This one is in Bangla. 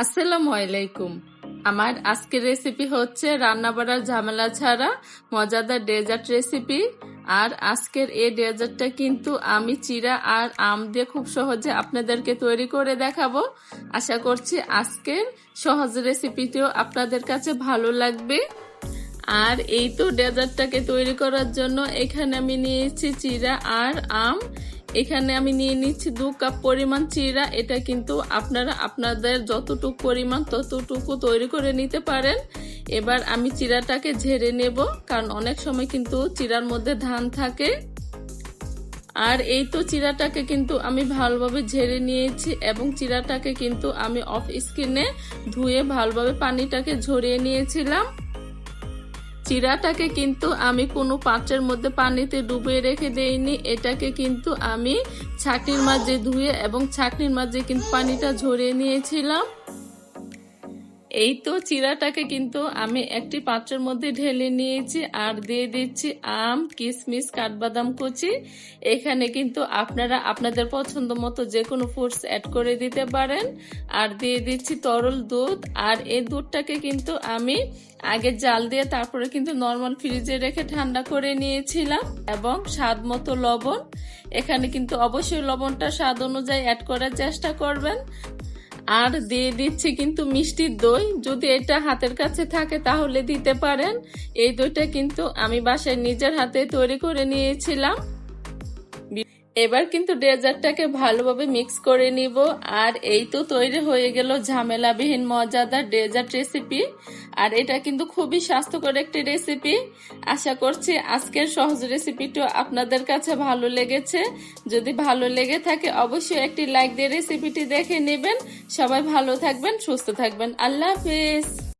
আসসালামু আলাইকুম। আমার আজকের রেসিপি হচ্ছে রান্না বাড়ার ঝামেলা ছাড়া মজাদার ডেজার্ট রেসিপি আর আজকের এই ডেজার্টটা কিন্তু আমি চিরা আর আম দিয়ে খুব সহজে আপনাদেরকে তৈরি করে দেখাবো। আশা করছি আজকের সহজ রেসিপিটিও আপনাদের কাছে ভালো লাগবে। আর এই তো ডেজার্টটাকে তৈরি করার জন্য এখানে আমি নিয়েছি চিরা আর আম। এখানে আমি নিয়ে নিচ্ছি দু কাপ পরিমাণ চিরা। এটা কিন্তু আপনারা আপনাদের যতটুকু পরিমাণ ততটুকু তৈরি করে নিতে পারেন। এবার আমি চিরাটাকে ঝেড়ে নেব, কারণ অনেক সময় কিন্তু চিরার মধ্যে ধান থাকে। আর এই তো চিরাটাকে কিন্তু আমি ভালোভাবে ঝেড়ে নিয়েছি এবং চিরাটাকে কিন্তু আমি অফ স্কিনে ধুয়ে ভালোভাবে পানিটাকে ঝরিয়ে নিয়েছিলাম। চিরাটাকে কিন্তু আমি কোনো পাত্রের মধ্যে পানিতে ডুবিয়ে রেখে দেইনি। এটাকে কিন্তু আমি ছাকনির মাঝে ধুয়ে এবং ছাকনির মাঝে কিন্তু পানিটা ঝরিয়ে নিয়েছিলাম। এই তো চিরাটাকে কিন্তু আমি একটি পাত্রের মধ্যে ঢেলে নিয়েছি আর দিয়ে দিচ্ছি আম কিশমিশ কাঠবাদাম কুচি। এখানে কিন্তু আপনারা আপনাদের পছন্দ মতো যে কোনো ফ্রুটস অ্যাড করে দিতে পারেন। আর দিয়ে দিচ্ছি তরল দুধ। আর এই দুধটাকে কিন্তু আমি আগে জাল দিয়ে তারপরে কিন্তু নর্মাল ফ্রিজে রেখে ঠান্ডা করে নিয়েছিলাম এবং স্বাদ মতো লবণ। এখানে কিন্তু অবশ্যই লবণটা স্বাদ অনুযায়ী অ্যাড করার চেষ্টা করবেন। আর দিয়ে দিচ্ছি কিন্তু মিষ্টির দই। যদি এটা হাতের কাছে থাকে তাহলে দিতে পারেন। এই দইটা কিন্তু আমি বাসায় নিজের হাতে তৈরি করে নিয়েছিলাম। এবার কিন্তু ডেজার্টটাকে ভালোভাবে মিক্স করে নিব। আর এই তো তৈরি হয়ে গেল ঝামেলাবিহীন মজাদার ডেজার্ট রেসিপি। আর এটা কিন্তু খুবই স্বাস্থ্যকর একটি রেসিপি। আশা করছি আজকের সহজ রেসিপিটা আপনাদের কাছে ভালো লেগেছে। যদি ভালো লেগে থাকে, অবশ্যই একটি লাইক দিয়ে রেসিপিটি দেখে নেবেন। সবাই ভালো থাকবেন, সুস্থ থাকবেন। আল্লাহ হাফিজ।